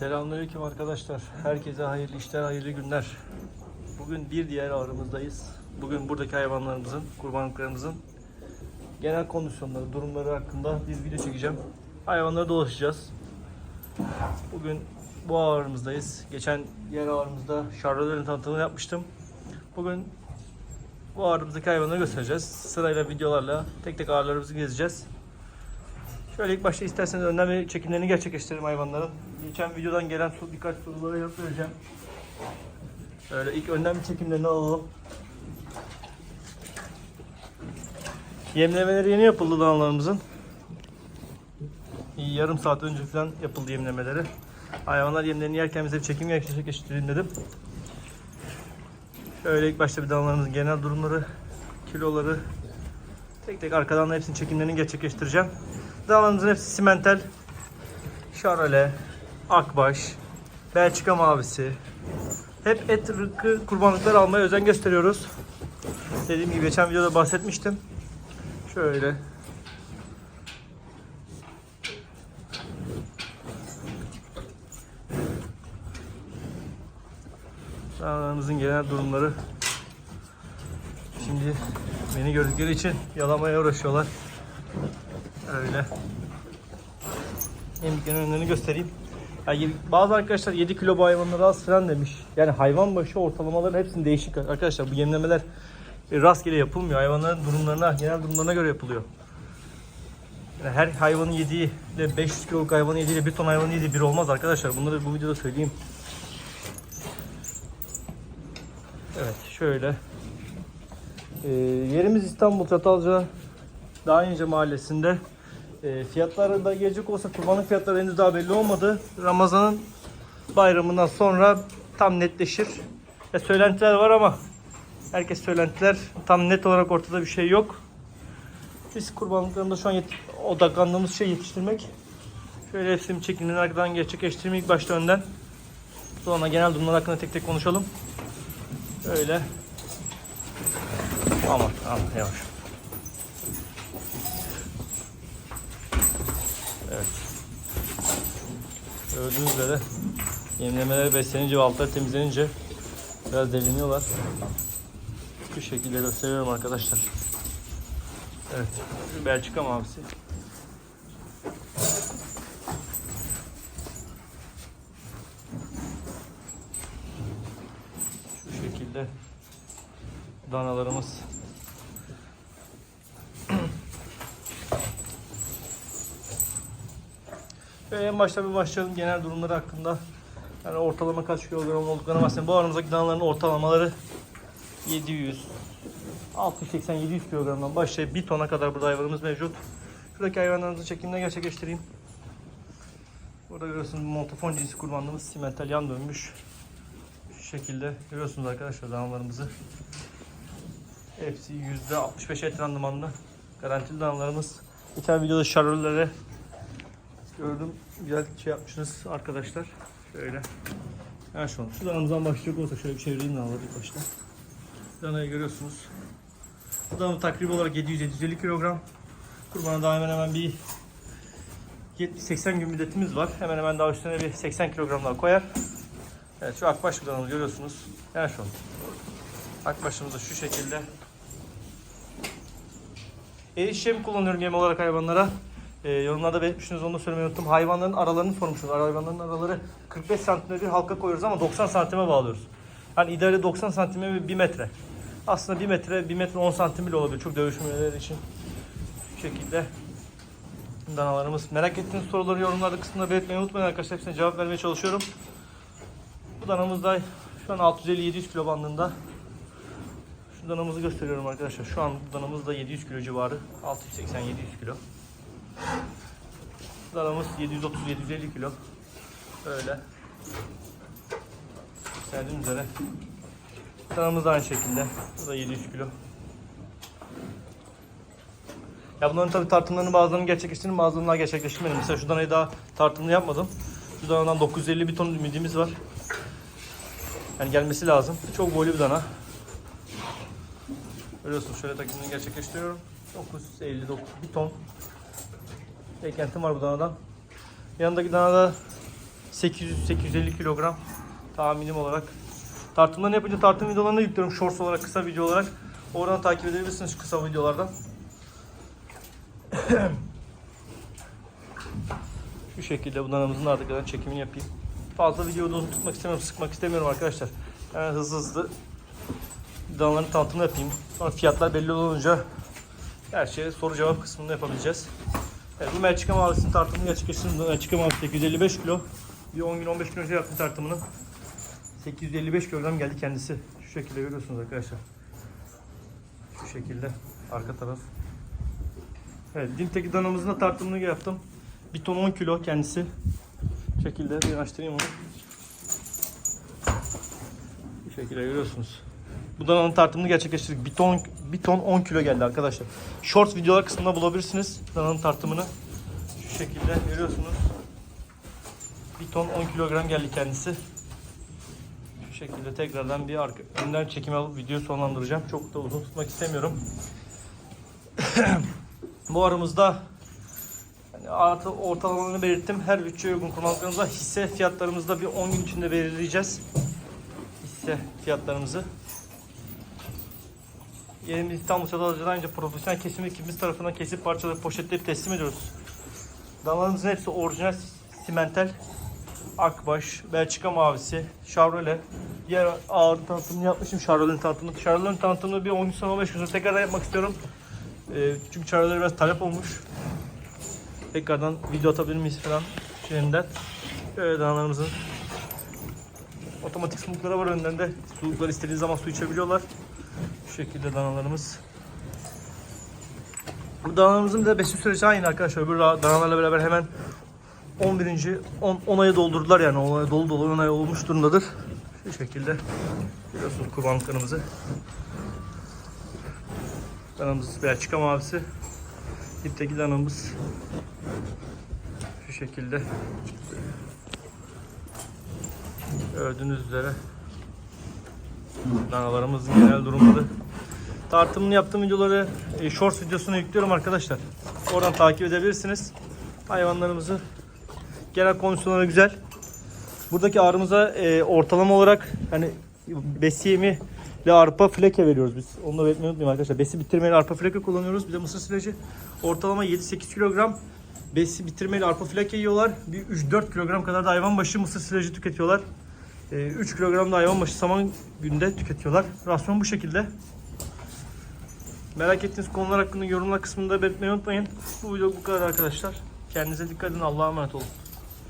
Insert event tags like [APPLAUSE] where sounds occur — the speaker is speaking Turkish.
Selamünaleyküm arkadaşlar. Herkese hayırlı işler, hayırlı günler. Bugün bir diğer ağrımızdayız. Bugün buradaki hayvanlarımızın, kurbanlıklarımızın genel kondisyonları, durumları hakkında bir video çekeceğim. Hayvanlara dolaşacağız. Bugün bu ağrımızdayız. Geçen yer ağrımızda şarjörlerin tanıtımını yapmıştım. Bugün bu ağrımızdaki hayvanları göstereceğiz. Sırayla videolarla tek tek ağrılarımızı gezeceğiz. Şöyle ilk başta isterseniz önden bir çekimlerini gerçekleştirelim hayvanların. Geçen videodan gelen birkaç sorulara yanıt vereceğim. Şöyle ilk önden bir çekimlerini alalım. Yemlemeleri yeni yapıldı danalarımızın. Yarım saat önce falan yapıldı yemlemeleri. Hayvanlar yemlerini yerken bize bir çekim gerçekleştirelim dedim. Şöyle ilk başta bir danalarımızın genel durumları, kiloları, tek tek arkadan da hepsinin çekimlerini gerçekleştireceğim. Danalarımızın hepsi simental, şarole, akbaş, belçika mavisi. Hep et ırkı kurbanlıklar almaya özen gösteriyoruz. Dediğim gibi geçen videoda bahsetmiştim. Şöyle. Danalarımızın genel durumları. Şimdi beni gördükleri için yalamaya uğraşıyorlar. Öyle. Yemliklerin önlerini göstereyim. Yani bazı arkadaşlar 7 kilo bu hayvanlara az falan demiş. Yani hayvan başı ortalamaların hepsinin değişik. Arkadaşlar bu yemlemeler e, rastgele yapılmıyor. Hayvanların durumlarına, genel durumlarına göre yapılıyor. Yani her hayvanın yediği ile 500 kiloluk hayvanın yediği ile 1 ton hayvanın yediği bir olmaz arkadaşlar. Bunları bu videoda söyleyeyim. Evet şöyle. Ee, yerimiz İstanbul Çatalca daha önce mahallesinde. E, fiyatları da gelecek olsa kurbanlık fiyatları henüz daha belli olmadı. Ramazan'ın bayramından sonra tam netleşir. Ya söylentiler var ama herkes söylentiler tam net olarak ortada bir şey yok. Biz kurbanlıklarında şu an odaklandığımız şey yetiştirmek. Şöyle hepsini çekimini arkadan gerçekleştirmek ilk başta önden. Sonra genel durumlar hakkında tek tek konuşalım. Öyle. Aman aman yavaş. Gördüğünüz üzere yemlemeler beslenince ve altlar temizlenince biraz deliniyorlar. Bu şekilde gösteriyorum arkadaşlar. Evet. Belçika mavisi. Şu şekilde danalarımız Ve en başta bir başlayalım genel durumları hakkında. Yani ortalama kaç kilogram olduklarına bahsedelim. Bu aramızdaki danaların ortalamaları 700, 60, 80, 700 kilogramdan başlayıp 1 tona kadar burada hayvanımız mevcut. Şuradaki hayvanlarımızın çekimini gerçekleştireyim. Burada görüyorsunuz montafon cinsi kurbanlığımız simental yan dönmüş. Şu şekilde görüyorsunuz arkadaşlar danalarımızı. Hepsi %65 et randımanlı. Garantili danalarımız. Geçen videoda şarolleri Gördüm. Güzel şey yapmışsınız arkadaşlar. Şöyle. Her an. Şu danamızdan başlayacak olsa şöyle bir çevireyim danaları ilk başta. Danayı görüyorsunuz. Bu danamız takribi olarak 700-750 kilogram. Kurbana daha hemen hemen bir 70-80 gün müddetimiz var. Hemen hemen daha üstüne bir 80 kilogram daha koyar. Evet şu akbaş danamızı görüyorsunuz. Her şu an. Akbaşımız da şu şekilde. Eriş yem kullanıyorum yem olarak hayvanlara. Ee, yorumlarda belirtmişsiniz onu da söylemeyi unuttum. Hayvanların aralarını sormuşsunuz. Hayvanların araları 45 santime bir halka koyuyoruz ama 90 santime bağlıyoruz. Yani ideali 90 santime ve 1 metre. Aslında 1 metre, 1 metre 10 santim bile olabilir. Çok dövüşmeleri için. Şu şekilde danalarımız. Merak ettiğiniz soruları yorumlarda kısmında belirtmeyi unutmayın arkadaşlar. Hepsine cevap vermeye çalışıyorum. Bu danamız da şu an 650-700 kilo bandında. Şu danamızı gösteriyorum arkadaşlar. Şu an bu danamız da 700 kilo civarı. 680-700 kilo. Danamız 730-750 kilo. Böyle. Gösterdiğim üzere. Danamız da aynı şekilde. Bu da 700 kilo. Ya bunların tabi tartımlarını bazılarını gerçekleştirdim bazılarını daha gerçekleştirmedim. Mesela şu danayı daha tartımını yapmadım. Şu danadan 950 bir ton ümidimiz var. Yani gelmesi lazım. Çok boylu bir dana. Görüyorsunuz şöyle takımını gerçekleştiriyorum. 959 bir ton. Beklentim var bu danadan. Yanındaki danada 800-850 kilogram tahminim olarak. Tartımlarını yapınca tartım videolarını yüklüyorum shorts olarak, kısa video olarak. Oradan takip edebilirsiniz kısa videolardan. [CLEARS THROAT] Şu şekilde bu danamızın arkadan çekimini yapayım. Fazla videoyu uzun tutmak istemiyorum, sıkmak istemiyorum arkadaşlar. Yani hızlı hızlı danaların tanıtımını yapayım. Sonra fiyatlar belli olunca her şeyi soru cevap kısmında yapabileceğiz. Evet, bu Melçika Mavisi'nin tartımını gerçekleştirdim. Melçika Mavisi 855 kilo. Bir 10 gün 15 gün önce yaptım tartımını. 855 kilogram geldi kendisi. Şu şekilde görüyorsunuz arkadaşlar. Şu şekilde arka taraf. Evet, Dimteki danamızın da tartımını yaptım. Bir ton 10 kilo kendisi. Bu şekilde bir açtırayım onu. Bu şekilde görüyorsunuz. Bu dananın tartımını gerçekleştirdik. Bir ton, bir ton 10 kilo geldi arkadaşlar. Shorts videolar kısmında bulabilirsiniz dananın tartımını. Şu şekilde görüyorsunuz. Bir ton 10 kilogram geldi kendisi. Şu şekilde tekrardan bir arka, önden çekim alıp videoyu sonlandıracağım. Çok da uzun tutmak istemiyorum. [CLEARS THROAT] Bu aramızda yani artı ortalamalarını belirttim. Her bütçeye uygun kullandıklarımızda hisse fiyatlarımızda bir 10 gün içinde belirleyeceğiz. Hisse fiyatlarımızı. Yerimiz İstanbul Çatalca'dan önce profesyonel kesim ekibimiz tarafından kesip parçalayıp poşetleyip teslim ediyoruz. Danalarımızın hepsi orijinal simental. Akbaş, Belçika mavisi, Chevrolet. Diğer ağır tanıtımını yapmışım Chevrolet'in tanıtımını. Chevrolet'in tanıtımını bir 10 gün sonra 15 gün sonra tekrardan yapmak istiyorum. Ee, çünkü Chevrolet biraz talep olmuş. Tekrardan video atabilir miyiz falan şeyinden. Böyle danalarımızın otomatik sulukları var önlerinde. Suluklar istediği zaman su içebiliyorlar. Şekilde danalarımız. Bu danalarımızın da besin süreci aynı arkadaşlar. Öbür danalarla beraber hemen 11. 10, 10 aya doldurdular yani 10 aya dolu dolu 10 ay olmuş durumdadır. Şu şekilde görüyorsunuz kurbanlıklarımızı. Danamız Belçika mavisi. Dipteki danamız şu şekilde. Gördüğünüz üzere danalarımızın genel durumları. Tartımını yaptığım videoları e, shorts videosuna yüklüyorum arkadaşlar. Oradan takip edebilirsiniz. Hayvanlarımızı genel kondisyonları güzel. Buradaki ağrımıza e, ortalama olarak hani besiyemi ile arpa fleke veriyoruz biz. Onu da belirtmeyi unutmayın arkadaşlar. Besi bitirmeli arpa fleke kullanıyoruz. Bir de mısır silajı. Ortalama 7-8 kilogram besi bitirmeli arpa fleke yiyorlar. Bir 3-4 kilogram kadar da hayvan başı mısır silajı tüketiyorlar. E, 3 kilogram da hayvan başı saman günde tüketiyorlar. Rasyon bu şekilde. Merak ettiğiniz konular hakkında yorumlar kısmında belirtmeyi unutmayın. Bu video bu kadar arkadaşlar. Kendinize dikkat edin. Allah'a emanet olun.